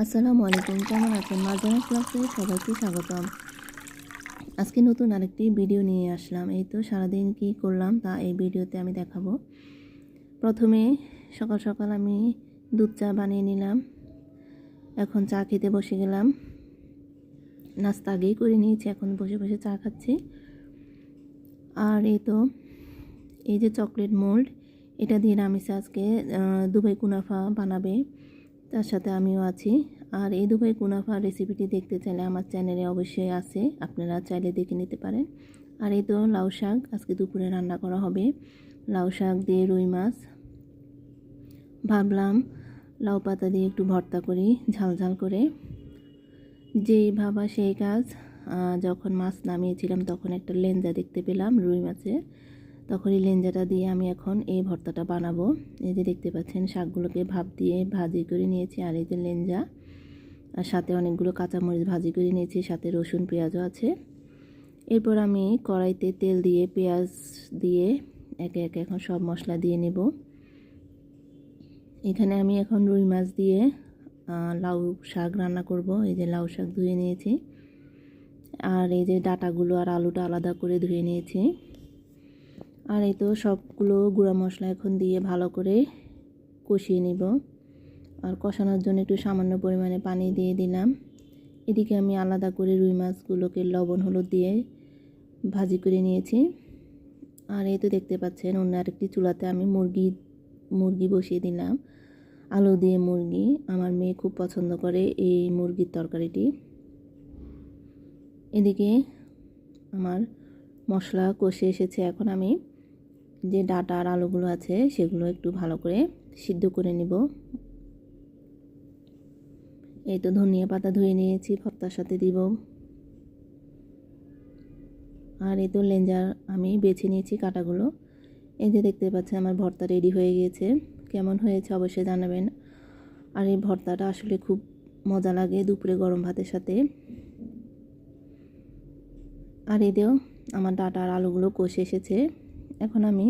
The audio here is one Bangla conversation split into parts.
আসসালামু আলাইকুম, কেমন আছেন? মার্জানা ক্লাসে সবাইকে স্বাগতম। আজকে নতুন আরেকটি ভিডিও নিয়ে আসলাম। এই তো সারাদিন কি করলাম তা এই ভিডিওতে আমি দেখাবো। প্রথমে সকাল সকাল আমি দুধ চা বানিয়ে নিলাম। এখন চা খেতে বসে গেলাম। নাস্তা আগেই করে নিয়েছি, এখন বসে বসে চা খাচ্ছি। আর এই তো, এই যে চকলেট মোল্ড, এটা দিয়ে রামিসা আজকে দুবাই কুনাফা বানাবে। তার সাথে আমিও আছি। আর এই দুবাই কুনাফা রেসিপিটি দেখতে চাইলে আমার চ্যানেলে অবশ্যই আছে। আপনারা চাইলে দেখে নিতে পারেন। আর এই তো লাউ শাক, আজকে দুপুরে রান্না করা হবে। লাউ শাক দিয়ে রুই মাছ, ভাবলাম লাউ পাতা দিয়ে একটু ভর্তা করি, ঝাল ঝাল করে। যেই ভাবা সেই কাজ যখন মাছ নামিয়েছিলাম তখন একটা লেঞ্জা দেখতে পেলাম রুই মাছের। তখন এই লেঞ্জাটা দিয়ে আমি এখন এই ভর্তাটা বানাবো। এই যে দেখতে পাচ্ছেন, শাকগুলোকে ভাপ দিয়ে ভাজি করে নিয়েছি, আর এই যে লেঞ্জা আর সাথে অনেকগুলো কাঁচামরিচ ভাজি করে নিয়েছি, সাথে রসুন, পেঁয়াজও আছে। এরপর আমি কড়াইতে তেল দিয়ে, পেঁয়াজ দিয়ে একে একে এখন সব মশলা দিয়ে নেব। এখানে আমি এখন রুই মাছ দিয়ে লাউ শাক রান্না করব। এই যে লাউ শাক ধুয়ে নিয়েছি। আর এই যে ডাটাগুলো আর আলুটা আলাদা করে ধুয়ে নিয়েছি। আর এই তো সবগুলো গুঁড়া মশলা এখন দিয়ে ভালো করে কষিয়ে নিব। আর কষানোর জন্য একটু সামান্য পরিমাণে পানি দিয়ে দিলাম। এদিকে আমি আলাদা করে রুই মাছগুলোকে লবণ, হলুদ দিয়ে ভাজি করে নিয়েছি। আর এই তো দেখতে পাচ্ছেন, অন্য আরেকটি চুলাতে আমি মুরগি মুরগি বসিয়ে দিলাম। আলু দিয়ে মুরগি। আমার মেয়ে খুব পছন্দ করে এই মুরগির তরকারিটি। এদিকে আমার মশলা কষে এসেছে। এখন আমি যে ডাটা আর আলুগুলো আছে সেগুলো একটু ভালো করে সিদ্ধ করে নিব। এই তো ধনিয়া পাতা ধুয়ে নিয়েছি, ভর্তার সাথে দিব। আর এই তো লেঞ্জার আমি বেছে নিয়েছি কাটাগুলো। এই যে দেখতে পাচ্ছেন আমার ভর্তা রেডি হয়ে গিয়েছে। কেমন হয়েছে অবশ্যই জানাবেন। আর এই ভর্তাটা আসলে খুব মজা লাগে দুপুরে গরম ভাতের সাথে। আর এতেও আমার ডাটা আর আলুগুলো কষে এসেছে। এখন আমি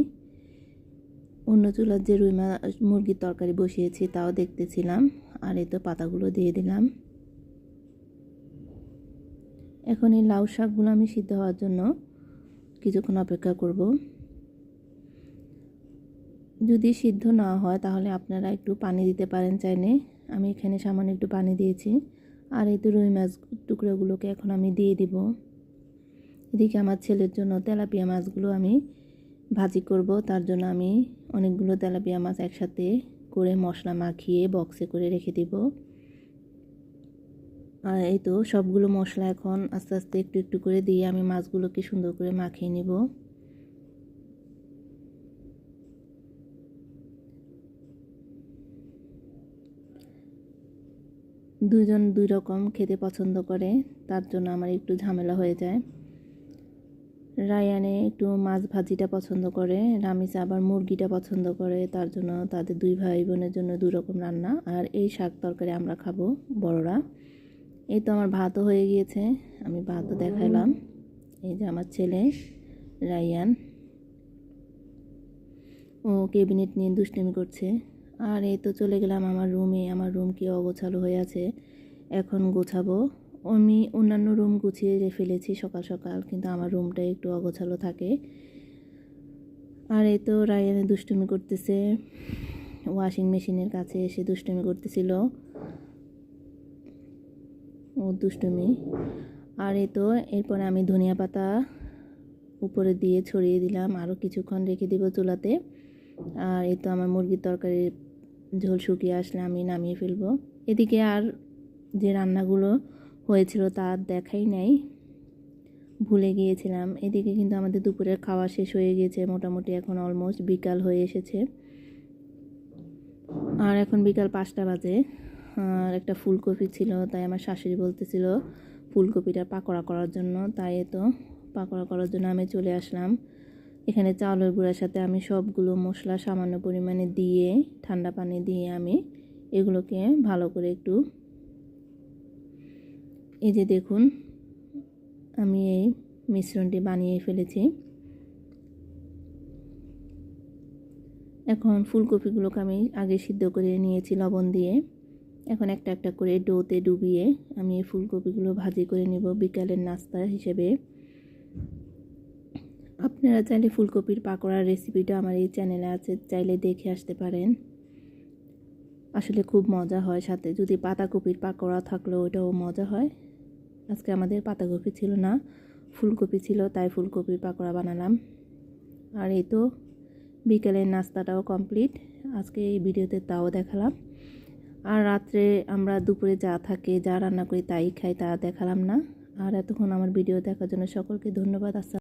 অন্য চুলার যে রুই মাছ মুরগির তরকারি বসিয়েছি, তাও দেখতেছিলাম। আর এই তো পাতাগুলো দিয়ে দিলাম। এখন এই লাউ শাকগুলো আমি সিদ্ধ হওয়ার জন্য কিছুক্ষণ অপেক্ষা করব। যদি সিদ্ধ না হয়, তাহলে আপনারা একটু পানি দিতে পারেন চাইলে। আমি এখানে সামান্য একটু পানি দিয়েছি। আর এই তো রুই মাছ টুকরোগুলোকে এখন আমি দিয়ে দিব। এদিকে আমার ছেলের জন্য তেলাপিয়া মাছগুলো আমি ভাজি করব, তার জন্য আমি অনেকগুলো তেলাপিয়া মাছ একসাথে করে মশলা মাখিয়ে বক্সে করে রেখে দিব। আর এই তো সবগুলো মশলা এখন আস্তে আস্তে একটু একটু করে দিয়ে আমি মাছগুলোকে সুন্দর করে মাখিয়ে নিব। দুজন দুই রকম খেতে পছন্দ করে, তার জন্য আমার একটু ঝামেলা হয়ে যায়। রায়ানে একটু মাছ ভাজিটা পছন্দ করে, রামিসা আবার মুরগিটা পছন্দ করে, তার জন্য তাদের দুই ভাই বোনের জন্য দুই রকম রান্না। আর এই শাক তরকারি আমরা খাব বড়রা। এই তো আমার ভাতও হয়ে গিয়েছে, আমি ভাতও দেখাইলাম এই যে আমার ছেলে রায়ান, ও ক্যাবিনেট নিয়ে দুষ্টুমি করছে। আর এই তো চলে গেলাম আমার রুমে, আমার রুম কি অগোছালো হয়ে আছে, এখন গোছাবো। আমি অন্যান্য রুম গুছিয়ে ফেলেছি সকাল সকাল, কিন্তু আমার রুমটা একটু অগোছালো থাকে। আর এই তো রায়ানে দুষ্টুমি করতেছে। ওয়াশিং মেশিনের কাছে এসে দুষ্টুমি করতেছিল। ও দুষ্টুমি। আর এই তো এরপরে আমি ধনিয়া পাতা উপরে দিয়ে ছড়িয়ে দিলাম আরও কিছুক্ষণ রেখে দিব চুলাতে। আর এই তো আমার মুরগির তরকারির ঝোল শুকিয়ে আসলে আমি নামিয়ে ফেলব। এদিকে আর যে রান্নাগুলো হয়েছিল আর দেখাই নাই। ভুলে গিয়েছিলাম। এদিকে কিন্তু আমাদের দুপুরের খাওয়া শেষ হয়ে গিয়েছে। মোটামুটি এখন অলমোস্ট বিকাল হয়ে এসেছে। আর এখন বিকাল পাঁচটা বাজে। আর একটা ফুলকপি ছিল, তাই আমার শাশুড়ি বলতেছিল ফুলকপিটা পাকোড়া করার জন্য। তাই তো পাকোড়া করার জন্য আমি চলে আসলাম। এখানে চাউলের গুঁড়ার সাথে আমি সবগুলো মশলা সামান্য পরিমাণে দিয়ে, ঠান্ডা পানি দিয়ে আমি এগুলোকে ভালো করে একটু এই যে দেখুন, আমি এই মিশ্রণটি বানিয়ে ফেলেছি। এখন ফুলকপিগুলোকে আমি আগে সিদ্ধ করে নিয়েছি লবণ দিয়ে। এখন একটা একটা করে ডোতে ডুবিয়ে আমি এই ফুলকপিগুলো ভাজি করে নেব বিকালের নাস্তা হিসেবে। আপনারা চাইলে ফুলকপির পাকোড়ার রেসিপিটা আমার এই চ্যানেলে আছে, চাইলে দেখে আসতে পারেন। আসলে খুব মজা হয় সাথে। যদি পাতাকপির পাকোড়া থাকলেও ওটাও মজা হয়। আজকে আমাদের পাতাকপি ছিল না, ফুলকপি ছিল, তাই ফুলকপির পাকোড়া বানালাম। আর এই তো বিকেলের নাস্তাটাও কমপ্লিট, আজকে এই ভিডিওতে তাও দেখালাম। আর রাত্রে আমরা দুপুরে যা থাকে, যা রান্না করি তাই খাই তা দেখালাম না। আর এতক্ষণ আমার ভিডিও দেখার জন্য সকলকে ধন্যবাদ। আসসালাম